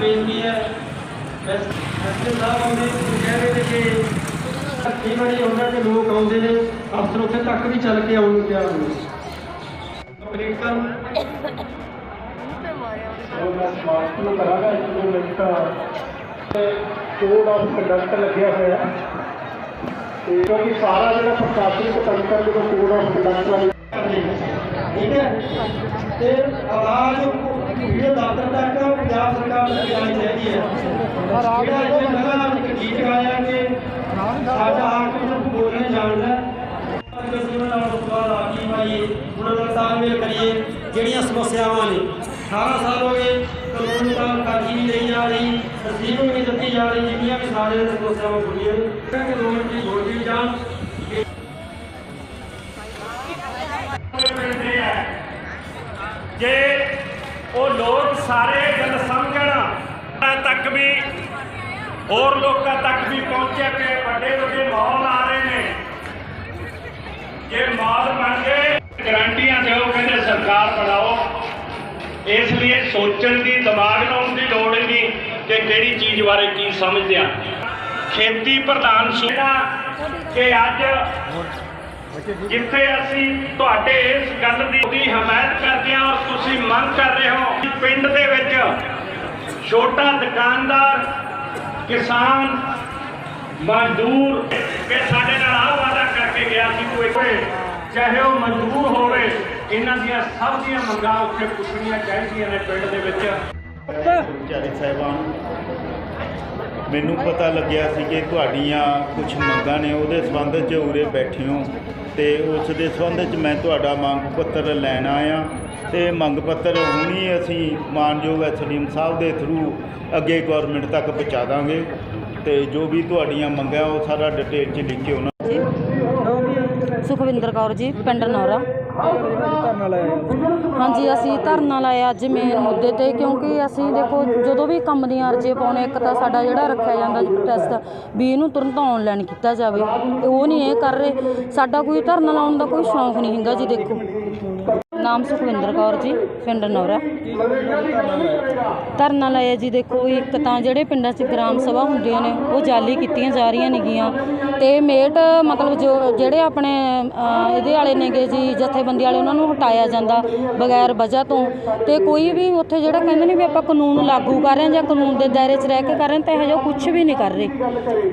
ਇਹ ਬੇਨਤੀ ਹੈ। ਅਸਲ ਸਾਹਿਬ ਆਉਂਦੇ ਕਹਿ ਰਹੇ ਨੇ ਕਿ ਕਈ ਵਾਰੀ ਉਹਨਾਂ ਦੇ ਲੋਕ ਆਉਂਦੇ ਨੇ। ਅਫਸਰ ਉੱਥੇ ਤੱਕ ਵੀ ਚੱਲ ਕੇ ਆਉਣ ਨੂੰ ਤਿਆਰ ਨੇ ਕੰਪਲੀਟ ਕਰ। ਉਹ ਮੈਂ ਸਮਾਰਟ ਨੂੰ ਕਰਾਂਗਾ ਇੱਕ ਦੋ ਮਿੰਟ ਕੋਡ ਆਫ ਕੰਡਕਟ ਲੱਗਿਆ ਹੋਇਆ। ਤੇ ਕਿਉਂਕਿ ਸਾਰਾ ਜਿਹੜਾ ਪ੍ਰਸ਼ਾਸਨਿਕ ਤੰਤਰ ਜਦੋਂ ਕੋਡ ਆਫ ਕੰਡਕਟ ਠੀਕ ਹੈ। ਤੇ ਆਵਾਜ਼ ਵੀਡੀਓ ਦਫ਼ਤਰ ਤੱਕ ਪੰਜਾਬ ਚਾਹੀਦੀ ਹੈ ਜਿਹੜਾ ਇੱਥੇ ਇੱਕ ਗੀਤ ਗਾਇਆ ਕਿ ਸਾਡਾ ਹੱਕ ਨੂੰ ਬੋਲਣ ਜਾਣਦਾ ਹੈ। ਨਾਲ ਸਵਾਲ ਆ ਕੀ ਪਾਈਏ ਉਹਨਾਂ ਨਾਲ ਤਾਲਮੇਲ ਕਰੀਏ ਜਿਹੜੀਆਂ ਸਮੱਸਿਆਵਾਂ ਨੇ 18 ਸਾਲ ਹੋ ਗਏ ਕਾਨੂੰਨ ਤਾਂ ਕਾਜੀ ਨਹੀਂ ਲਈ ਜਾ ਰਹੀ ਤਸਦੀਕ ਨਹੀਂ ਦਿੱਤੀ ਜਾ ਰਹੀ ਜਿੰਨੀਆਂ ਵੀ ਸਾਰੇ ਸਮੱਸਿਆਵਾਂ ਬੁਰੀਆਂ ਨੇ ਕਿ ਲੋੜ ਦੀ ਜੋੜ ਦੀ ਜਾਣ ਜੇ ਉਹ ਲੋਕ ਸਾਰੇ ਗੱਲ ਸਮਝਣ ਤੱਕ ਵੀ, ਹੋਰ ਲੋਕਾਂ ਤੱਕ ਵੀ ਪਹੁੰਚੇ ਕਿ ਵੱਡੇ ਵੱਡੇ ਮਾਹੌਲ ਆ ਰਹੇ ਨੇ। ਜੇ ਮਾਹੌਲ ਬਣ ਗਏ ਗਰੰਟੀਆਂ ਦਿਓ, ਕਹਿੰਦੇ ਸਰਕਾਰ ਬਣਾਓ। ਇਸ ਲਈ ਸੋਚਣ ਦੀ, ਦਿਮਾਗ ਲਾਉਣ ਦੀ ਲੋੜ ਨਹੀਂ ਕਿ ਕਿਹੜੀ ਚੀਜ਼ ਬਾਰੇ ਕੀ ਸਮਝਦੇ ਆ। ਖੇਤੀ ਪ੍ਰਧਾਨ ਸੂਬਾ ਕਿ ਅੱਜ ਜਿੱਥੇ ਅਸੀਂ ਤੁਹਾਡੇ ਇਸ ਗੱਲ ਦੀ ਦੀ ਹਮਾਇਤ ਕਰਦੇ ਹਾਂ ਔਰ ਤੁਸੀਂ ਮੰਗ ਕਰ ਰਹੇ ਹੋ ਕਿ ਪਿੰਡ ਦੇ ਵਿੱਚ ਛੋਟਾ ਦੁਕਾਨਦਾਰ, ਕਿਸਾਨ, ਮਜ਼ਦੂਰ, ਕਿ ਸਾਡੇ ਨਾਲ ਆਹ ਵਾਅਦਾ ਕਰਕੇ ਗਿਆ ਸੀ ਕੋਈ ਚਾਹੇ ਉਹ ਮਜ਼ਦੂਰ ਹੋਵੇ, ਇਹਨਾਂ ਦੀਆਂ ਸਭ ਦੀਆਂ ਮੰਗਾਂ ਉੱਥੇ ਪੁੱਛਣੀਆਂ ਚਾਹੀਦੀਆਂ ਨੇ ਪਿੰਡ ਦੇ ਵਿੱਚ। ਚਾਰੀ ਸਾਹਿਬਾਨ, ਮੈਨੂੰ ਪਤਾ ਲੱਗਿਆ ਸੀ ਕਿ ਤੁਹਾਡੀਆਂ ਕੁਝ ਮੰਗਾਂ ਨੇ, ਉਹਦੇ ਸੰਬੰਧ 'ਚ ਉਰੇ ਬੈਠੇ ਹੋ। ਤੇ ਉਸ ਦੇ ਸੰਬੰਧ 'ਚ ਮੈਂ ਤੁਹਾਡਾ ਮੰਗ ਪੱਤਰ ਲੈਣ ਆਇਆ ਤੇ ਮੰਗ ਪੱਤਰ ਹੁਣੀ ਅਸੀਂ ਮਾਨਯੋਗ ਐਸਡੀਐਮ ਸਾਹਿਬ ਦੇ ਥਰੂ ਅੱਗੇ ਗਵਰਨਮੈਂਟ ਤੱਕ ਪਹੁੰਚਾ ਦਾਂਗੇ ਤੇ ਜੋ ਵੀ ਤੁਹਾਡੀਆਂ ਮੰਗਾਂ ਉਹ ਸਾਰਾ ਡਿਟੇਲ 'ਚ ਲਿਖ ਕੇ ਉਹਨਾਂ ਸੁਖਵਿੰਦਰ ਕੌਰ ਜੀ ਪਿੰਡ ਨੌਰਾ। ਹਾਂਜੀ, ਅਸੀਂ ਧਰਨਾ ਲਾਇਆ ਅੱਜ ਮੇਨ ਮੁੱਦੇ ਤੇ, ਕਿਉਂਕਿ ਅਸੀਂ ਦੇਖੋ ਜਦੋਂ ਵੀ ਕੰਮ ਦੀਆਂ ਅਰਜ਼ੀ ਪਾਉਣੇ, ਇੱਕ ਤਾਂ ਸਾਡਾ ਜਿਹੜਾ ਰੱਖਿਆ ਜਾਂਦਾ ਟੈਸਟ ਵੀ ਇਹਨੂੰ ਤੁਰੰਤ ਆਨਲਾਈਨ ਕੀਤਾ ਜਾਵੇ, ਤੇ ਉਹ ਨਹੀਂ ਇਹ ਕਰ ਰਹੇ। ਸਾਡਾ ਕੋਈ ਧਰਨਾ ਲਾਉਣ ਦਾ ਕੋਈ ਸ਼ੌਂਕ ਨਹੀਂ ਹੈਗਾ ਜੀ, ਦੇਖੋ। ਨਾਮ ਸੁਖਵਿੰਦਰ ਕੌਰ ਜੀ, ਪਿੰਡ ਨੌਰਾ। ਧਰਨਾ ਲਾਇਆ ਜੀ, ਦੇਖੋ ਇੱਕ ਤਾਂ ਜਿਹੜੇ ਪਿੰਡਾਂ 'ਚ ਗ੍ਰਾਮ ਸਭਾ ਹੁੰਦੀਆਂ ਨੇ, ਉਹ ਜਾਲੀ ਕੀਤੀਆਂ ਜਾ ਰਹੀਆਂ ਨੇਗੀਆਂ। ਤੇ ਮੇਟ, ਮਤਲਬ ਜੋ ਜਿਹੜੇ ਆਪਣੇ ਇਹਦੇ ਵਾਲੇ ਨੇਗੇ ਜੀ, ਜਥੇਬੰਦੀ ਵਾਲੇ, ਉਹਨਾਂ ਨੂੰ ਹਟਾਇਆ ਜਾਂਦਾ ਬਗੈਰ ਵਜ੍ਹਾ ਤੋਂ। ਤੇ ਕੋਈ ਵੀ ਉੱਥੇ ਜਿਹੜਾ ਕਹਿੰਦੇ ਨੇ ਵੀ ਆਪਾਂ ਕਾਨੂੰਨ ਲਾਗੂ ਕਰ ਰਹੇ ਹਾਂ ਜਾਂ ਕਾਨੂੰਨ ਦੇ ਦਾਇਰੇ 'ਚ ਰਹਿ ਕੇ ਕਰ ਰਹੇ ਤਾਂ ਇਹੋ ਜਿਹਾ ਕੁਝ ਵੀ ਨਹੀਂ ਕਰ ਰਹੇ।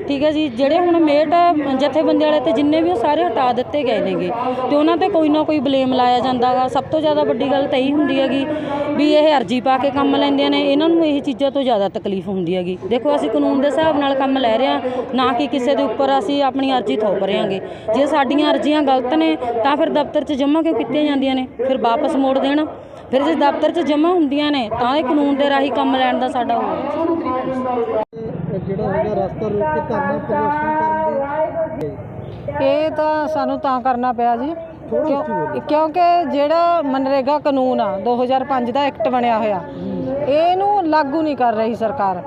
ਠੀਕ ਹੈ ਜੀ, ਜਿਹੜੇ ਹੁਣ ਮੇਟ, ਜਥੇਬੰਦੀ ਵਾਲੇ ਤੇ ਜਿੰਨੇ ਵੀ ਉਹ ਸਾਰੇ ਹਟਾ ਦਿੱਤੇ ਗਏ ਨੇਗੇ, ਤੇ ਉਹਨਾਂ ਤੇ ਕੋਈ ਨਾ ਕੋਈ ਬਲੇਮ ਲਾਇਆ ਜਾਂਦਾ ਗਾ। ਸਭ ਤੋਂ ਜ਼ਿਆਦਾ ਵੱਡੀ ਗੱਲ ਤਾਂ ਇਹੀ ਹੁੰਦੀ ਹੈਗੀ ਵੀ ਇਹ ਅਰਜੀ ਪਾ ਕੇ ਕੰਮ ਲੈਂਦੇ ਨੇ ਇਹਨਾਂ ਨੂੰ ਇਹ ਚੀਜ਼ਾਂ ਤੋਂ ਜ਼ਿਆਦਾ ਤਕਲੀਫ ਹੁੰਦੀ ਹੈਗੀ। ਦੇਖੋ ਅਸੀਂ ਕਾਨੂੰਨ ਦੇ ਹਿਸਾਬ ਨਾਲ ਕੰਮ ਲੈ ਰਹੇ ਹਾਂ ਨਾ ਕਿ ਕਿਸੇ ਦੇ ਉੱਪਰ ਅਸੀਂ ਆਪਣੀ ਅਰਜੀ ਥੋਪ ਰਹੇ ਹਾਂਗੇ। ਜੇ ਸਾਡੀਆਂ ਅਰਜ਼ੀਆਂ ਗਲਤ ਨੇ ਤਾਂ ਫਿਰ ਦਫ਼ਤਰ 'ਚ ਜਮ੍ਹਾਂ ਕਿਉਂ ਕੀਤੀਆਂ ਜਾਂਦੀਆਂ ਨੇ? ਫਿਰ ਵਾਪਸ ਮੋੜ ਦੇਣ। ਫਿਰ ਜੇ ਦਫ਼ਤਰ 'ਚ ਜਮ੍ਹਾਂ ਹੁੰਦੀਆਂ ਨੇ ਤਾਂ ਇਹ ਕਾਨੂੰਨ ਦੇ ਰਾਹੀਂ ਕੰਮ ਲੈਣ ਦਾ ਸਾਡਾ ਹੋਵੇ ਜਿਹੜਾ ਹੈਗਾ ਰਸਤਾ ਰੋਕ ਕੇ ਧਰਨਾ ਪ੍ਰਦਰਸ਼ਨ ਕਰਨ ਦੀ। ਇਹ ਤਾਂ ਸਾਨੂੰ ਤਾਂ ਕਰਨਾ ਪਿਆ ਜੀ। ਕਿਉਂ- ਕਿਉਂਕਿ ਜਿਹੜਾ ਮਨਰੇਗਾ ਕਾਨੂੰਨ ਆ 2005 ਦਾ ਐਕਟ ਬਣਿਆ ਹੋਇਆ ਇਹਨੂੰ ਲਾਗੂ ਨਹੀਂ ਕਰ ਰਹੀ ਸਰਕਾਰ।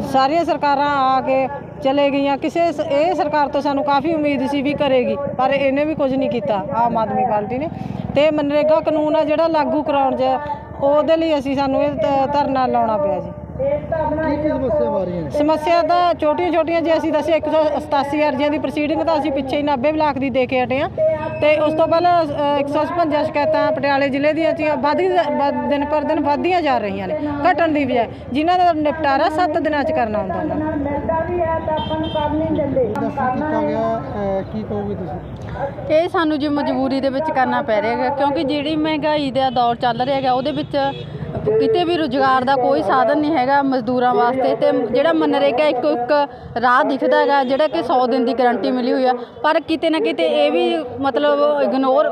ਸਾਰੀਆਂ ਸਰਕਾਰਾਂ ਆ ਕੇ ਚਲੇ ਗਈਆਂ। ਕਿਸੇ ਸ- ਇਹ ਸਰਕਾਰ ਤੋਂ ਸਾਨੂੰ ਕਾਫੀ ਉਮੀਦ ਸੀ ਵੀ ਕਰੇਗੀ ਪਰ ਇਹਨੇ ਵੀ ਕੁਝ ਨਹੀਂ ਕੀਤਾ ਆਮ ਆਦਮੀ ਪਾਰਟੀ ਨੇ। ਤੇ ਮਨਰੇਗਾ ਕਾਨੂੰਨ ਆ ਜਿਹੜਾ ਲਾਗੂ ਕਰਾਉਣ 'ਚ ਉਹਦੇ ਲਈ ਅਸੀਂ ਸਾਨੂੰ ਇਹ ਧ- ਧਰਨਾ ਲਾਉਣਾ ਪਿਆ ਜੀ। ਸਮੱਸਿਆ ਤਾਂ ਛੋਟੀਆਂ ਛੋਟੀਆਂ ਜੇ ਅਸੀਂ ਦੱਸਿਆ 187 ਅਰਜ਼ੀਆਂ ਦੀ ਪ੍ਰੋਸੀਡਿੰਗ ਤਾਂ ਅਸੀਂ ਪਿੱਛੇ ਹੀ 90 ਬਲਾਕ ਦੀ ਦੇ ਕੇ ਹਟੇ ਆ ਤੇ ਉਸ ਤੋਂ ਪਹਿਲਾਂ ਅ, 156 ਸ਼ਿਕਾਇਤਾਂ ਪਟਿਆਲੇ ਜ਼ਿਲ੍ਹੇ ਦੀਆਂ ਸੀਆਂ ਵੱਧ ਦਿਨ ਪਰ ਦਿਨ ਵੱਧਦੀਆਂ ਜਾ ਰਹੀਆਂ ਨੇ ਘਟਣ ਦੀ ਬਜਾਏ ਜਿਨ੍ਹਾਂ ਦਾ ਨਿਪਟਾਰਾ 7 ਦਿਨਾਂ 'ਚ ਕਰਨਾ ਹੁੰਦਾ ਉਹਨਾਂ ਨੂੰ। ਕੀ ਕਹੋਗੇ ਤੁਸੀਂ? ਇਹ ਸਾਨੂੰ ਜੀ ਮਜਬੂਰੀ ਦੇ ਵਿੱਚ ਕਰਨਾ ਪੈ ਰਿਹਾ ਕਿਉਂਕਿ ਜਿਹੜੀ ਮਹਿੰਗਾਈ ਦਾ ਦੌਰ ਚੱਲ ਰਿਹਾ ਹੈਗਾ ਉਹਦੇ ਵਿੱਚ ਕਿਤੇ ਵੀ ਰੁਜ਼ਗਾਰ ਦਾ ਕੋਈ ਸਾਧਨ ਨਹੀਂ ਹੈਗਾ ਮਜ਼ਦੂਰਾਂ ਵਾਸਤੇ ਤੇ ਜਿਹੜਾ ਮਨਰੇਗਾ ਇੱਕ ਇੱਕ ਰਾਹ ਦਿਖਦਾ ਹੈਗਾ, ਜਿਹੜਾ ਕਿ 100 ਦਿਨ ਦੀ ਗਾਰੰਟੀ ਮਿਲੀ ਹੋਈ ਆ। ਪਰ ਕਿਤੇ ਨਾ ਕਿਤੇ ਇਹ ਵੀ ਮਤਲਬ ਇਗਨੋਰ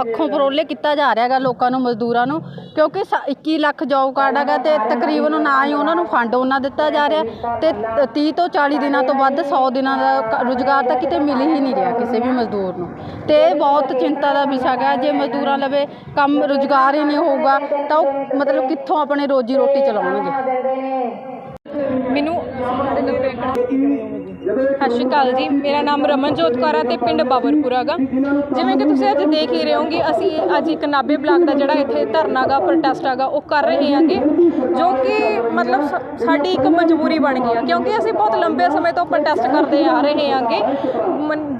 ਅੱਖੋਂ ਪਰੋਲੇ ਕੀਤਾ ਜਾ ਰਿਹਾ ਹੈਗਾ ਲੋਕਾਂ ਨੂੰ, ਮਜ਼ਦੂਰਾਂ ਨੂੰ, ਕਿਉਂਕਿ ਸ- 21 ਲੱਖ ਜੌਬ ਕਾਰਡ ਹੈਗਾ ਤੇ ਤਕਰੀਬਨ ਨਾ ਹੀ ਉਹਨਾਂ ਨੂੰ ਫੰਡ ਉਹਨਾਂ ਦਿੱਤਾ ਜਾ ਰਿਹਾ ਤੇ 30 ਤੋਂ 40 ਦਿਨਾਂ ਤੋਂ ਵੱਧ 100 ਦਿਨਾਂ ਦਾ ਰੁਜ਼ਗਾਰ ਤਾਂ ਕਿਤੇ ਮਿਲ ਹੀ ਨਹੀਂ ਰਿਹਾ ਕਿਸੇ ਵੀ ਮਜ਼ਦੂਰ ਨੂੰ। ਤੇ ਇਹ ਬਹੁਤ ਚਿੰਤਾ ਦਾ ਵਿਸ਼ਾ ਹੈਗਾ, ਜੇ ਮਜ਼ਦੂਰਾਂ ਲਵੇ ਕੰਮ ਰੁਜ਼ਗਾਰ ਹੀ ਨਹੀਂ ਹੋਊਗਾ ਤਾਂ ਉਹ ਮਤਲਬ ਕਿੱਥੋਂ ਆਪਣੀ ਰੋਜੀ ਰੋਟੀ ਚਲਾਉਣਗੇ? ਮੈਨੂੰ ਸਤਿ ਸ਼੍ਰੀ ਅਕਾਲ ਜੀ। ਮੇਰਾ ਨਾਮ ਰਮਨਜੋਤ ਕੌਰ ਹੈ ਤੇ ਪਿੰਡ ਬਾਬਰਪੁਰਾ ਗਾ। ਜਿਵੇਂ ਕਿ ਤੁਸੀਂ ਅੱਜ ਦੇਖ ਹੀ ਰਹੇ ਹੋਗੇ ਅਸੀਂ ਅੱਜ ਇੱਕ ਨਾਬੇ ਬਲਾਕ ਦਾ ਜਿਹੜਾ ਇੱਥੇ ਧਰਨਾ ਗਾ ਪ੍ਰੋਟੈਸਟ ਹੈਗਾ ਉਹ ਕਰ ਰਹੇ ਹਾਂਗੇ ਜੋ ਕਿ ਮਤਲਬ ਸਾਡੀ ਇੱਕ ਮਜਬੂਰੀ ਬਣ ਗਈ ਆ। ਕਿਉਂਕਿ ਅਸੀਂ ਬਹੁਤ ਲੰਬੇ ਸਮੇਂ ਤੋਂ ਪ੍ਰੋਟੈਸਟ ਕਰਦੇ ਆ ਰਹੇ ਹਾਂਗੇ।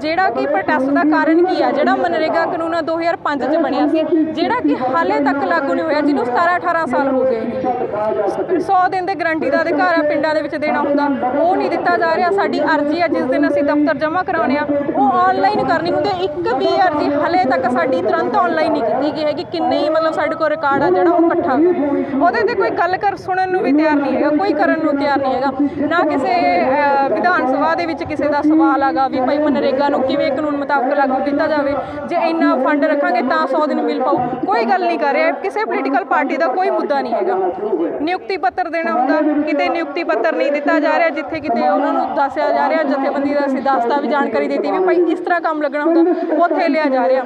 ਜਿਹੜਾ ਕਿ ਪ੍ਰੋਟੈਸਟ ਦਾ ਕਾਰਨ ਕੀ ਆ? ਜਿਹੜਾ ਮਨਰੇਗਾ ਕਾਨੂੰਨ 2005 ਚ ਬਣਿਆ ਸੀ ਜਿਹੜਾ ਕਿ ਹਾਲੇ ਤੱਕ ਲਾਗੂ ਨਹੀਂ ਹੋਇਆ ਜਿਹਨੂੰ 17 18 ਸਾਲ ਹੋ ਗਏ ਨੇ। 100 ਦਿਨ ਦੇ ਗਰੰਟੀ ਦਾ ਅਧਿਕਾਰ ਆ ਪਿੰਡਾਂ ਦੇ ਵਿੱਚ ਦੇਣਾ ਹੁੰਦਾ ਉਹ ਨਹੀਂ ਦਿੱਤਾ ਜਾ ਰਿਹਾ। ਸਾਡੀ ਅਰਜ਼ੀ ਆ ਜਿਸ ਦਿਨ ਅਸੀਂ ਦਫ਼ਤਰ ਜਮ੍ਹਾਂ ਕਰਾਉਣੇ ਆ, ਉਹ ਆਨਲਾਈਨ ਕਰਨੀ ਹੁੰਦੀ ਹੈ। ਇੱਕ ਵੀ ਅਰਜ਼ੀ ਹਲੇ ਤੱਕ ਸਾਡੀ ਤੁਰੰਤ ਆਨਲਾਈਨ ਨਹੀਂ ਕੀਤੀ ਗਈ ਹੈਗੀ। ਕਿੰਨੇ ਹੀ ਮਤਲਬ ਸਾਡੇ ਕੋਲ ਰਿਕਾਰਡ ਆ ਜਿਹੜਾ ਉਹ ਇਕੱਠਾ। ਉਹਦੇ ਤੇ ਕੋਈ ਗੱਲ ਕਰ ਸੁਣਨ ਨੂੰ ਵੀ ਤਿਆਰ ਨਹੀਂ ਹੈਗਾ, ਕੋਈ ਕਰਨ ਨੂੰ ਤਿਆਰ ਨਹੀਂ ਹੈਗਾ। ਨਾ ਕਿਸੇ ਵਿਧਾਨ ਸਭਾ ਦੇ ਵਿੱਚ ਕਿਸੇ ਦਾ ਸਵਾਲ ਆਗਾ ਵੀ ਭਾਈ ਮਨਰੇਗਾ ਨੂੰ ਕਿਵੇਂ ਕਾਨੂੰਨ ਮੁਤਾਬਕ ਲਾਗੂ ਕੀਤਾ ਜਾਵੇ। ਜੇ ਇੰਨਾ ਫੰਡ ਰੱਖਾਂਗੇ ਤਾਂ 100 ਦਿਨ ਮਿਲ ਪਾਉ ਕੋਈ ਗੱਲ ਨਹੀਂ ਕਰ ਰਿਹਾ। ਕਿਸੇ ਪੋਲੀਟੀਕਲ ਪਾਰਟੀ ਦਾ ਕੋਈ ਮੁੱਦਾ ਨਹੀਂ ਹੈਗਾ। ਨਿਯੁਕਤੀ ਪੱਤਰ ਦੇਣਾ ਹੁੰਦਾ। ਕਿਤੇ ਨਿਯੁਕਤੀ ਪੱਤਰ ਨਹੀਂ ਦਿੱਤਾ ਜਾ ਰਿਹਾ, ਜਿੱਥੇ ਕਿਤੇ ਉਹਨਾਂ ਨੂੰ ਦੱਸਿਆ ਜਾ ਰਿਹਾ, ਜਥੇਬੰਦੀ ਦਾ ਅਸੀਂ ਦੱਸਤਾ ਵੀ ਜਾਣਕਾਰੀ ਦਿੱਤੀ ਵੀ ਭਾਈ ਇਸ ਤਰ੍ਹਾਂ ਕੰਮ ਲੱਗਣਾ ਹੁੰਦਾ, ਉੱਥੇ ਲਿਆ ਜਾ ਰਿਹਾ।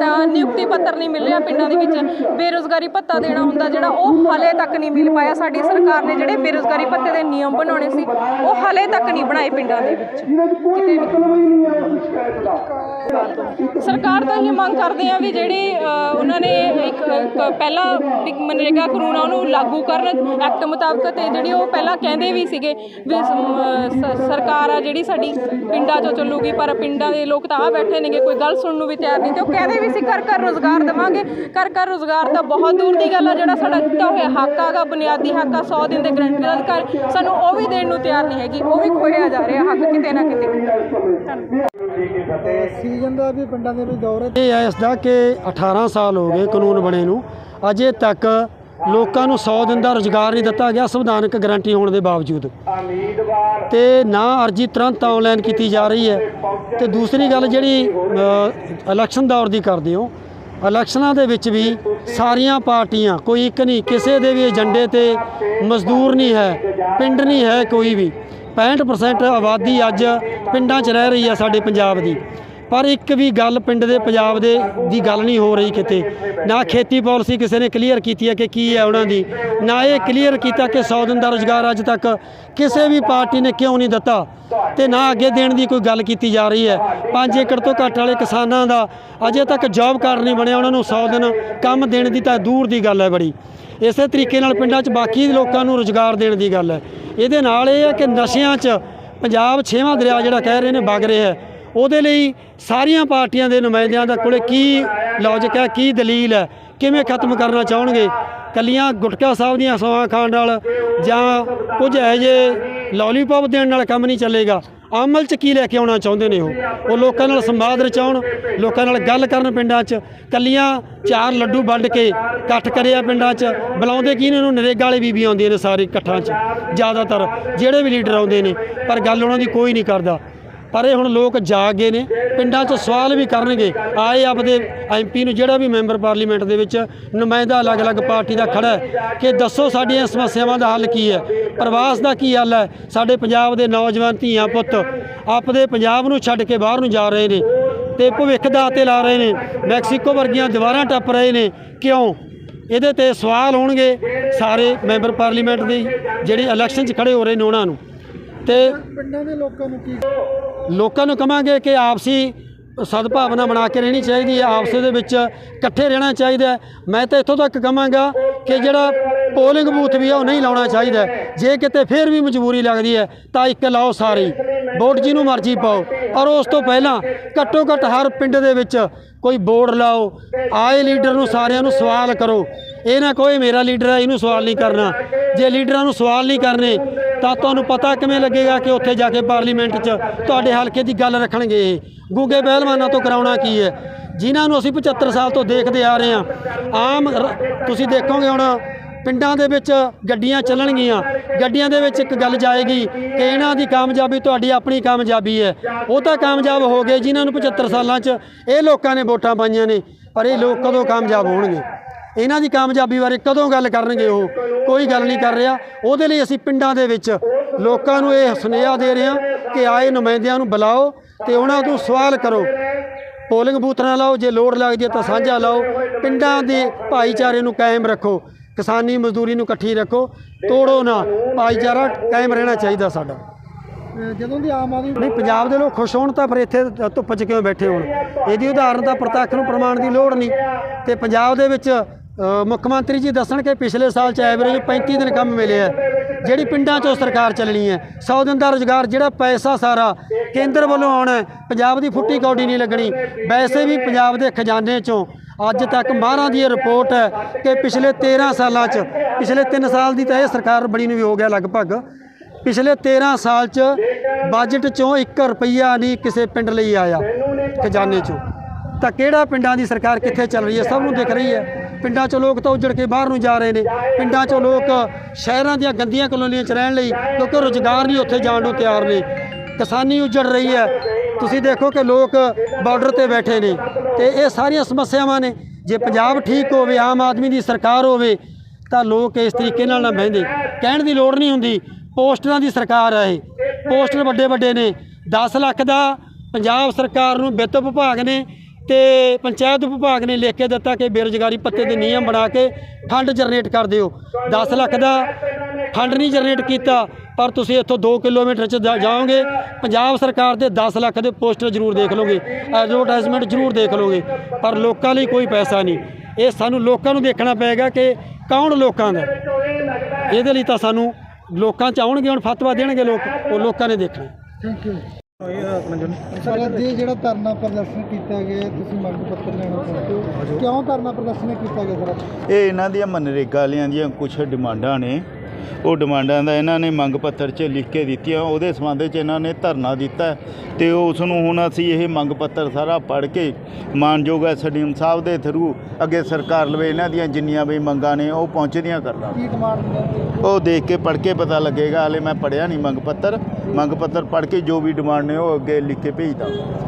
ਤਾਂ ਨਿਯੁਕਤੀ ਪੱਤਰ ਨਹੀਂ ਮਿਲ ਰਿਹਾ ਪਿੰਡਾਂ ਦੇ ਵਿੱਚ। ਬੇਰੋਜ਼ਗਾਰੀ ਭੱਤਾ ਦੇਣਾ ਹੁੰਦਾ, ਜਿਹੜਾ ਉਹ ਹਲੇ ਤੱਕ ਨਹੀਂ ਮਿਲ ਪਾਇਆ। ਸਾਡੀ ਸਰਕਾਰ ਨੇ ਜਿਹੜੇ ਬੇਰੋਜ਼ਗਾਰੀ ਭੱਤੇ ਦੇ ਨਿਯਮ ਬਣਾਉਣੇ ਸੀ, ਉਹ ਹਲੇ ਤੱਕ ਨਹੀਂ ਬਣਾਏ ਪਿੰਡਾਂ ਦੇ ਵਿੱਚ। ਸਰਕਾਰ ਤੋਂ ਇਹ ਮੰਗ ਕਰਦੇ ਆ ਵੀ ਜਿਹੜੇ ਉਹਨਾਂ ਨੇ ਇੱਕ ਇੱਕ ਪਹਿਲਾਂ ਮਨਰੇਗਾ ਕਾਨੂੰਨ ਆ ਉਹਨੂੰ ਲਾਗੂ ਕਰਨ ਐਕਟ ਮੁਤਾਬਕ ਤੇ ਜਿਹੜੀ ਉਹ ਪਹਿਲਾਂ ਕਹਿੰਦੇ ਵੀ ਸੀਗੇ ਵੀ ਸਰਕਾਰ ਆ ਜਿਹੜੀ ਸਾਡੀ ਪਿੰਡਾਂ 'ਚੋਂ ਚੱਲੂਗੀ ਪਰ ਪਿੰਡਾਂ ਦੇ ਲੋਕ ਤਾਂ ਆ ਬੈਠੇ ਨੇਗੇ ਕੋਈ ਗੱਲ ਸੁਣਨ ਨੂੰ ਵੀ ਤਿਆਰ ਨਹੀਂ। ਤੇ ਉਹ ਕਹਿੰਦੇ ਵੀ ਸੀ ਘਰ ਘਰ ਰੋਜ਼ਗਾਰ ਦੇਵਾਂਗੇ। ਘਰ ਘਰ ਰੋਜ਼ਗਾਰ ਤਾਂ ਬਹੁਤ ਦੂਰ ਦੀ ਗੱਲ ਆ ਜਿਹੜਾ ਸਾਡਾ ਦਿੱਤਾ ਹੋਇਆ ਹੱਕ ਆਗਾ ਬੁਨਿਆਦੀ ਹੱਕ ਆ 100 ਦਿਨ ਦੇ ਗਰੰਟੀ ਦਾ ਅਧਿਕਾਰ ਸਾਨੂੰ ਉਹ ਵੀ ਦੇਣ ਨੂੰ ਤਿਆਰ ਨਹੀਂ ਹੈਗੀ ਉਹ ਵੀ ਖੋਇਆ ਜਾ ਰਿਹਾ ਹੱਕ ਕਿਤੇ ਨਾ ਕਿਤੇ। ਸੀਜ਼ਨ ਦਾ ਵੀ ਪਿੰਡਾਂ ਦੇ ਵਿੱਚ ਦੌਰ ਹੈ। ਇਹ ਹੈ ਇਸ ਦਾ ਕਿ 18 ਸਾਲ ਹੋ ਗਏ ਕਾਨੂੰਨ ਬਣੇ ਨੂੰ। ਅਜੇ ਤੱਕ ਲੋਕਾਂ ਨੂੰ 100 ਦਿਨ ਦਾ ਰੁਜ਼ਗਾਰ ਨਹੀਂ ਦਿੱਤਾ ਗਿਆ, ਸੰਵਿਧਾਨਕ ਗਾਰੰਟੀ ਹੋਣ ਦੇ ਬਾਵਜੂਦ। ਤੇ ਨਾ ਅਰਜੀ ਤੁਰੰਤ ਆਨਲਾਈਨ ਕੀਤੀ ਜਾ ਰਹੀ ਹੈ। ਤੇ ਦੂਸਰੀ ਗੱਲ ਜਿਹੜੀ ਇਲੈਕਸ਼ਨ ਦੌਰ ਦੀ ਕਰਦੇ ਹੋ ਇਲੈਕਸ਼ਨਾਂ ਦੇ ਵਿੱਚ ਵੀ ਸਾਰੀਆਂ ਪਾਰਟੀਆਂ, ਕੋਈ ਇੱਕ ਨਹੀਂ, ਕਿਸੇ ਦੇ ਵੀ ਏਜੰਡੇ ਤੇ ਮਜ਼ਦੂਰ ਨਹੀਂ ਹੈ, ਪਿੰਡ ਨਹੀਂ ਹੈ ਕੋਈ ਵੀ। 65% ਆਬਾਦੀ ਅੱਜ ਪਿੰਡਾਂ 'ਚ ਰਹਿ ਰਹੀ ਹੈ ਸਾਡੇ ਪੰਜਾਬ ਦੀ। ਪਰ ਇੱਕ ਵੀ ਗੱਲ ਪਿੰਡ ਦੇ ਪੰਜਾਬ ਦੇ ਦੀ ਗੱਲ ਨਹੀਂ ਹੋ ਰਹੀ ਕਿਤੇ। ਨਾ ਖੇਤੀ ਪਾਲਿਸੀ ਕਿਸੇ ਨੇ ਕਲੀਅਰ ਕੀਤੀ ਹੈ ਕਿ ਕੀ ਹੈ ਉਹਨਾਂ ਦੀ, ਨਾ ਇਹ ਕਲੀਅਰ ਕੀਤਾ ਕਿ 100 ਦਿਨ ਦਾ ਰੁਜ਼ਗਾਰ ਅੱਜ ਤੱਕ ਕਿਸੇ ਵੀ ਪਾਰਟੀ ਨੇ ਕਿਉਂ ਨਹੀਂ ਦਿੱਤਾ ਤੇ ਨਾ ਅੱਗੇ ਦੇਣ ਦੀ ਕੋਈ ਗੱਲ ਕੀਤੀ ਜਾ ਰਹੀ ਹੈ। 5 ਏਕੜ ਤੋਂ ਘੱਟ ਵਾਲੇ ਕਿਸਾਨਾਂ ਦਾ ਅਜੇ ਤੱਕ ਜੌਬ ਕਾਰਡ ਨਹੀਂ ਬਣਿਆ, ਉਹਨਾਂ ਨੂੰ 100 ਦਿਨ ਕੰਮ ਦੇਣ ਦੀ ਤਾਂ ਦੂਰ ਦੀ ਗੱਲ ਹੈ ਬੜੀ। ਇਸੇ ਤਰੀਕੇ ਨਾਲ ਪਿੰਡਾਂ 'ਚ ਬਾਕੀ ਲੋਕਾਂ ਨੂੰ ਰੁਜ਼ਗਾਰ ਦੇਣ ਦੀ ਗੱਲ ਹੈ। ਇਹਦੇ ਨਾਲ ਇਹ ਹੈ ਕਿ ਨਸ਼ਿਆਂ 'ਚ ਪੰਜਾਬ ਛੇਵਾਂ ਦਰਿਆ ਜਿਹੜਾ ਕਹਿ ਰਹੇ ਨੇ, ਵਗ ਰਿਹਾ ਹੈ। ਉਹਦੇ ਲਈ ਸਾਰੀਆਂ ਪਾਰਟੀਆਂ ਦੇ ਨੁਮਾਇੰਦਿਆਂ ਦਾ ਕੋਲੇ ਕੀ ਲੌਜਿਕ ਹੈ, ਕੀ ਦਲੀਲ ਹੈ, ਕਿਵੇਂ ਖਤਮ ਕਰਨਾ ਚਾਹਣਗੇ? ਕੱਲੀਆਂ ਗੁਟਕਾ ਸਾਹਿਬ ਦੀਆਂ ਸੌਆਂ ਖਾਣ ਨਾਲ ਜਾਂ ਕੁਝ ਇਹੋ ਜਿਹੇ ਲੋਲੀਪੌਪ ਦੇਣ ਨਾਲ ਕੰਮ ਨਹੀਂ ਚੱਲੇਗਾ? ਅਮਲ 'ਚ ਕੀ ਲੈ ਕੇ ਆਉਣਾ ਚਾਹੁੰਦੇ ਨੇ ਉਹ? ਉਹ ਲੋਕਾਂ ਨਾਲ ਸੰਵਾਦ ਰਚਾਉਣ, ਲੋਕਾਂ ਨਾਲ ਗੱਲ ਕਰਨ ਪਿੰਡਾਂ 'ਚ, ਕੱਲੀਆਂ ਚਾਰ ਲੱਡੂ ਵੰਡ ਕੇ ਇਕੱਠ ਕਰਿਆ ਪਿੰਡਾਂ 'ਚ, ਬੁਲਾਉਂਦੇ ਕੀ ਨੇ ਉਹਨੂੰ? ਨਰੇਗਾ ਵਾਲੇ ਬੀਬੀ ਆਉਂਦੀਆਂ ਨੇ ਸਾਰੇ ਇਕੱਠਾਂ 'ਚ, ਜ਼ਿਆਦਾਤਰ, ਜਿਹੜੇ ਵੀ ਲੀਡਰ ਆਉਂਦੇ ਨੇ, ਪਰ ਗੱਲ ਉਹਨਾਂ ਦੀ ਕੋਈ ਨਹੀਂ ਕਰਦਾ। ਪਰ ਇਹ ਹੁਣ ਲੋਕ ਜਾਗ ਗਏ ਨੇ, ਪਿੰਡਾਂ 'ਚ ਸਵਾਲ ਵੀ ਕਰਨਗੇ। ਆਏ ਆਪਦੇ ਐਮਪੀ ਨੂੰ, ਜਿਹੜਾ ਵੀ ਮੈਂਬਰ ਪਾਰਲੀਮੈਂਟ ਦੇ ਵਿੱਚ ਨੁਮਾਇੰਦਾ ਅਲੱਗ-ਅਲੱਗ ਪਾਰਟੀ ਦਾ ਖੜਾ ਕਿ ਦੱਸੋ ਸਾਡੀਆਂ ਸਮੱਸਿਆਵਾਂ ਦਾ ਹੱਲ ਕੀ ਹੈ? ਪ੍ਰਵਾਸ ਦਾ ਕੀ ਹੱਲ ਹੈ? ਸਾਡੇ ਪੰਜਾਬ ਦੇ ਨੌਜਵਾਨ ਧੀਆਂ ਪੁੱਤ ਆਪਦੇ ਪੰਜਾਬ ਨੂੰ ਛੱਡ ਕੇ ਬਾਹਰ ਨੂੰ ਜਾ ਰਹੇ ਨੇ ਤੇ ਭਵਿੱਖ ਦਾ ਤੇ ਲਾ ਰਹੇ ਨੇ, ਮੈਕਸੀਕੋ ਵਰਗੀਆਂ ਦੀਵਾਰਾਂ ਟੱਪ ਰਹੇ ਨੇ। ਕਿਉਂ? ਇਹਦੇ ਤੇ ਸਵਾਲ ਹੋਣਗੇ ਸਾਰੇ ਮੈਂਬਰ ਪਾਰਲੀਮੈਂਟ ਦੇ ਜਿਹੜੇ ਇਲੈਕਸ਼ਨ 'ਚ ਖੜੇ ਹੋ ਰਹੇ ਨੇ ਉਹਨਾਂ ਨੂੰ। ਤੇ ਪਿੰਡਾਂ ਦੇ ਲੋਕਾਂ ਨੂੰ ਕੀ ਲੋਕਾਂ ਨੂੰ ਕਹਾਂਗੇ ਕਿ ਆਪਸੀ ਸਦਭਾਵਨਾ ਬਣਾ ਕੇ ਰਹਿਣੀ ਚਾਹੀਦੀ ਹੈ, ਆਪਸ ਦੇ ਵਿੱਚ ਇਕੱਠੇ ਰਹਿਣਾ ਚਾਹੀਦਾ ਹੈ। ਮੈਂ ਤਾਂ ਇੱਥੋਂ ਤੱਕ ਕਹਾਂਗਾ ਕਿ ਜਿਹੜਾ ਪੋਲਿੰਗ ਬੂਥ ਵੀ ਆ, ਉਹ ਨਹੀਂ ਲਾਉਣਾ ਚਾਹੀਦਾ ਹੈ। ਜੇ ਕਿਤੇ ਫੇਰ ਵੀ ਮਜਬੂਰੀ ਲੱਗਦੀ ਹੈ, ਤਾਂ ਇੱਕ ਲਾਓ ਸਾਰੀ। ਵੋਟ ਜਿਹਨੂੰ ਮਰਜ਼ੀ ਪਾਓ। ਔਰ ਉਸ ਤੋਂ ਪਹਿਲਾਂ ਘੱਟੋ ਘੱਟ ਹਰ ਪਿੰਡ ਦੇ ਵਿੱਚ ਕੋਈ ਬੋਰਡ ਲਾਓ। ਆਏ ਲੀਡਰ ਨੂੰ ਸਾਰਿਆਂ ਨੂੰ ਸਵਾਲ ਕਰੋ। ਇਹ ਨਾ ਕੋਈ ਮੇਰਾ ਲੀਡਰ ਹੈ, ਇਹਨੂੰ ਸਵਾਲ ਨਹੀਂ ਕਰਨਾ। ਜੇ ਲੀਡਰਾਂ ਨੂੰ ਸਵਾਲ ਨਹੀਂ ਕਰਨੇ ਤਾਂ ਤੁਹਾਨੂੰ ਪਤਾ ਕਿਵੇਂ ਲੱਗੇਗਾ ਕਿ ਉੱਥੇ ਜਾ ਕੇ ਪਾਰਲੀਮੈਂਟ 'ਚ ਤੁਹਾਡੇ ਹਲਕੇ ਦੀ ਗੱਲ ਰੱਖਣਗੇ ਇਹ। ਗੁੱਗੇ ਪਹਿਲਵਾਨਾਂ ਤੋਂ ਕਰਾਉਣਾ ਕੀ ਹੈ? ਜਿਨ੍ਹਾਂ ਨੂੰ ਅਸੀਂ 75 ਸਾਲ ਤੋਂ ਦੇਖਦੇ ਆ ਰਹੇ ਹਾਂ। ਆਮ ਰ- ਤੁਸੀਂ ਦੇਖੋਗੇ ਹੁਣ, ਪਿੰਡਾਂ ਦੇ ਵਿੱਚ ਗੱਡੀਆਂ ਚੱਲਣਗੀਆਂ। ਗੱਡੀਆਂ ਦੇ ਵਿੱਚ ਇੱਕ ਗੱਲ ਜਾਏਗੀ ਕਿ ਇਹਨਾਂ ਦੀ ਕਾਮਯਾਬੀ ਤੁਹਾਡੀ ਆਪਣੀ ਕਾਮਯਾਬੀ ਹੈ। ਉਹ ਤਾਂ ਕਾਮਯਾਬ ਹੋ ਗਏ ਜਿਨ੍ਹਾਂ ਨੂੰ 75 ਸਾਲਾਂ 'ਚ ਇਹ ਲੋਕਾਂ ਨੇ ਵੋਟਾਂ ਪਾਈਆਂ ਨੇ, ਪਰ ਇਹ ਲੋਕ ਕਦੋਂ ਕਾਮਯਾਬ ਹੋਣਗੇ? ਇਹਨਾਂ ਦੀ ਕਾਮਯਾਬੀ ਬਾਰੇ ਕਦੋਂ ਗੱਲ ਕਰਨਗੇ ਉਹ? ਕੋਈ ਗੱਲ ਨਹੀਂ ਕਰ ਰਿਹਾ। ਉਹਦੇ ਲਈ ਅਸੀਂ ਪਿੰਡਾਂ ਦੇ ਵਿੱਚ ਲੋਕਾਂ ਨੂੰ ਇਹ ਸੁਨੇਹਾ ਦੇ ਰਹੇ ਹਾਂ ਕਿ ਆਏ ਨੁਮਾਇੰਦਿਆਂ ਨੂੰ ਬੁਲਾਓ ਤੇ ਉਹਨਾਂ ਤੋਂ ਸਵਾਲ ਕਰੋ। ਪੋਲਿੰਗ ਬੂਥ ਨਾ ਲਾਓ ਜੇ ਲੋੜ ਲੱਗਦੀ ਹੈ ਤਾਂ ਸਾਂਝਾ ਲਾਓ। ਪਿੰਡਾਂ ਦੇ ਭਾਈਚਾਰੇ ਨੂੰ ਕਾਇਮ ਰੱਖੋ। ਕਿਸਾਨੀ ਮਜ਼ਦੂਰੀ ਨੂੰ ਇਕੱਠੀ ਰੱਖੋ। ਤੋੜੋ ਨਾ। ਭਾਈਚਾਰਾ ਕਾਇਮ ਰਹਿਣਾ ਚਾਹੀਦਾ ਸਾਡਾ। ਜਦੋਂ ਦੀ ਆਮ ਆਦਮੀ ਨਹੀਂ ਪੰਜਾਬ ਦੇ ਲੋਕ ਖੁਸ਼ ਹੋਣ ਤਾਂ ਫਿਰ ਇੱਥੇ ਧੁੱਪ 'ਚ ਕਿਉਂ ਬੈਠੇ ਹੋਣ? ਇਹਦੀ ਉਦਾਹਰਨ ਤਾਂ ਪ੍ਰਤੱਖ ਨੂੰ ਪ੍ਰਮਾਣ ਦੀ ਲੋੜ ਨਹੀਂ। ਤੇ ਪੰਜਾਬ ਦੇ ਵਿੱਚ ਮੁੱਖ ਮੰਤਰੀ ਜੀ ਦੱਸਣ ਕਿ ਪਿਛਲੇ ਸਾਲ ਚ ਐਵਰੇਜ 35 ਦਿਨ ਕੰਮ ਮਿਲੇ ਆ। ਜਿਹੜੀ ਪਿੰਡਾਂ 'ਚੋਂ ਸਰਕਾਰ ਚੱਲਣੀ ਹੈ 100 ਦਿਨ ਦਾ ਰੋਜ਼ਗਾਰ, ਜਿਹੜਾ ਪੈਸਾ ਸਾਰਾ ਕੇਂਦਰ ਵੱਲੋਂ ਆਉਣਾ ਪੰਜਾਬ ਦੀ ਫੁੱਟੀ ਕੌਡੀ ਨਹੀਂ ਲੱਗਣੀ। ਵੈਸੇ ਵੀ ਪੰਜਾਬ ਦੇ ਖਜ਼ਾਨੇ 'ਚੋਂ ਅੱਜ ਤੱਕ ਮਾਹਰਾਂ ਦੀ ਇਹ ਰਿਪੋਰਟ ਹੈ ਕਿ ਪਿਛਲੇ 13 ਸਾਲਾਂ 'ਚ, ਪਿਛਲੇ 3 ਸਾਲ ਦੀ ਤਾਂ ਇਹ ਸਰਕਾਰ ਬਣੀ ਨੂੰ ਵੀ ਹੋ ਗਿਆ ਲਗਭਗ। ਪਿਛਲੇ 13 ਸਾਲ 'ਚ ਬਜਟ 'ਚੋਂ 1 ਰੁਪਈਆ ਨਹੀਂ ਕਿਸੇ ਪਿੰਡ ਲਈ ਆਇਆ, ਖਜ਼ਾਨੇ 'ਚੋਂ। ਤਾਂ ਕਿਹੜਾ ਪਿੰਡਾਂ ਦੀ ਸਰਕਾਰ ਕਿੱਥੇ ਚੱਲ ਰਹੀ ਹੈ, ਸਭ ਨੂੰ ਦਿਖ ਰਹੀ ਹੈ। ਪਿੰਡਾਂ 'ਚੋਂ ਲੋਕ ਤਾਂ ਉੱਜੜ ਕੇ ਬਾਹਰ ਨੂੰ ਜਾ ਰਹੇ ਨੇ। ਪਿੰਡਾਂ 'ਚੋਂ ਲੋਕ ਸ਼ਹਿਰਾਂ ਦੀਆਂ ਗੰਦੀਆਂ ਕਲੋਨੀਆਂ 'ਚ ਰਹਿਣ ਲਈ ਕਿਉਂਕਿ ਰੁਜ਼ਗਾਰ ਨਹੀਂ ਉੱਥੇ ਜਾਣ ਨੂੰ ਤਿਆਰ ਨੇ। ਕਿਸਾਨੀ ਉੱਜੜ ਰਹੀ ਹੈ। ਤੁਸੀਂ ਦੇਖੋ ਕਿ ਲੋਕ ਬਾਰਡਰ ਤੇ ਬੈਠੇ ਨੇ ਤੇ ਇਹ ਸਾਰੀਆਂ ਸਮੱਸਿਆਵਾਂ ਨੇ। ਜੇ ਪੰਜਾਬ ਠੀਕ ਹੋਵੇ, ਆਮ ਆਦਮੀ ਦੀ ਸਰਕਾਰ ਹੋਵੇ, ਤਾਂ ਲੋਕ ਇਸ ਤਰੀਕੇ ਨਾਲ ਨਾ ਬਹਿੰਦੇ। ਕਹਿਣ ਦੀ ਲੋੜ ਨਹੀਂ ਹੁੰਦੀ, ਪੋਸਟਰਾਂ ਦੀ ਸਰਕਾਰ ਹੈ ਇਹ। ਪੋਸਟਰ ਵੱਡੇ ਵੱਡੇ ਨੇ। 10 ਲੱਖ ਦਾ ਪੰਜਾਬ ਸਰਕਾਰ ਨੂੰ ਵਿੱਤ ਵਿਭਾਗ ਨੇ। ਤੇ ਪੰਚਾਇਤ ਵਿਭਾਗ ਨੇ ਲਿਖ ਕੇ ਦਿੱਤਾ ਕਿ ਬੇਰੁਜ਼ਗਾਰੀ ਪੱਤੇ ਦੇ ਨਿਯਮ ਬਣਾ ਕੇ ਫੰਡ ਜਨਰੇਟ ਕਰ ਦਿਓ। 10 ਲੱਖ ਦਾ ਫੰਡ ਨਹੀਂ ਜਨਰੇਟ ਕੀਤਾ, ਪਰ ਤੁਸੀਂ ਇੱਥੋਂ 2 ਕਿਲੋਮੀਟਰ ਚ ਜਾ- ਜਾਓਗੇ, ਪੰਜਾਬ ਸਰਕਾਰ ਦੇ 10 ਲੱਖ ਦੇ ਪੋਸਟਰ ਜ਼ਰੂਰ ਦੇਖ ਲਓਗੇ, ਐਡਵਰਟਾਈਜ਼ਮੈਂਟ ਜ਼ਰੂਰ ਦੇਖ ਲਓਗੇ, ਪਰ ਲੋਕਾਂ ਲਈ ਕੋਈ ਪੈਸਾ ਨਹੀਂ। ਇਹ ਸਾਨੂੰ ਲੋਕਾਂ ਨੂੰ ਦੇਖਣਾ ਪਏਗਾ ਕਿ ਕੌਣ ਲੋਕਾਂ ਦਾ। ਇਹਦੇ ਲਈ ਤਾਂ ਸਾਨੂੰ ਲੋਕਾਂ ਚ ਆਉਣਗੇ, ਹੁਣ ਫਤਵਾ ਦੇਣਗੇ ਲੋਕ, ਉਹ ਲੋਕਾਂ ਨੇ ਦੇਖਣਾ। ਸਰ ਜਿਹੜਾ ਧਰਨਾ ਪ੍ਰਦਰਸ਼ਨ ਕੀਤਾ ਗਿਆ ਤੁਸੀਂ ਮੰਗ ਪੱਤਰ ਲੈਣਾ ਚਾਹੁੰਦੇ ਹੋ। ਕਿਉਂ ਧਰਨਾ ਪ੍ਰਦਰਸ਼ਨ ਕੀਤਾ ਗਿਆ ਸਰ? ਇਹ ਇਹਨਾਂ ਦੀਆਂ ਮਨਰੇਗਾ ਵਾਲਿਆਂ ਦੀਆਂ ਕੁਝ ਡਿਮਾਂਡਾਂ ਨੇ। ਉਹ ਡਿਮਾਂਡਾਂ ਦਾ ਇਹਨਾਂ ਨੇ ਮੰਗ ਪੱਤਰ 'ਚ ਲਿਖ ਕੇ ਦਿੱਤੀਆਂ। ਉਹਦੇ ਸੰਬੰਧ 'ਚ ਇਹਨਾਂ ਨੇ ਧਰਨਾ ਦਿੱਤਾ ਤੇ ਉਸ ਨੂੰ ਹੁਣ ਅਸੀਂ ਇਹ ਮੰਗ ਪੱਤਰ ਸਾਰਾ ਪੜ੍ਹ ਕੇ ਮਾਨਯੋਗ ਐਸਡੀਐਮ ਸਾਹਿਬ ਦੇ ਥਰੂ ਅੱਗੇ ਸਰਕਾਰ ਲਵੇ ਇਹਨਾਂ ਦੀਆਂ ਜਿੰਨੀਆਂ ਵੀ ਮੰਗਾਂ ਨੇ ਉਹ ਪਹੁੰਚਦੀਆਂ ਕਰਦਾ। ਉਹ ਦੇਖ ਕੇ ਪੜ੍ਹ ਕੇ ਪਤਾ ਲੱਗੇਗਾ। ਹਲੇ ਮੈਂ ਪੜ੍ਹਿਆ ਨਹੀਂ ਮੰਗ ਪੱਤਰ। ਮੰਗ ਪੱਤਰ ਪੜ੍ਹ ਕੇ ਜੋ ਵੀ ਡਿਮਾਂਡ ਨੇ ਉਹ ਅੱਗੇ ਲਿਖ ਕੇ ਭੇਜ ਦਾਂਗਾ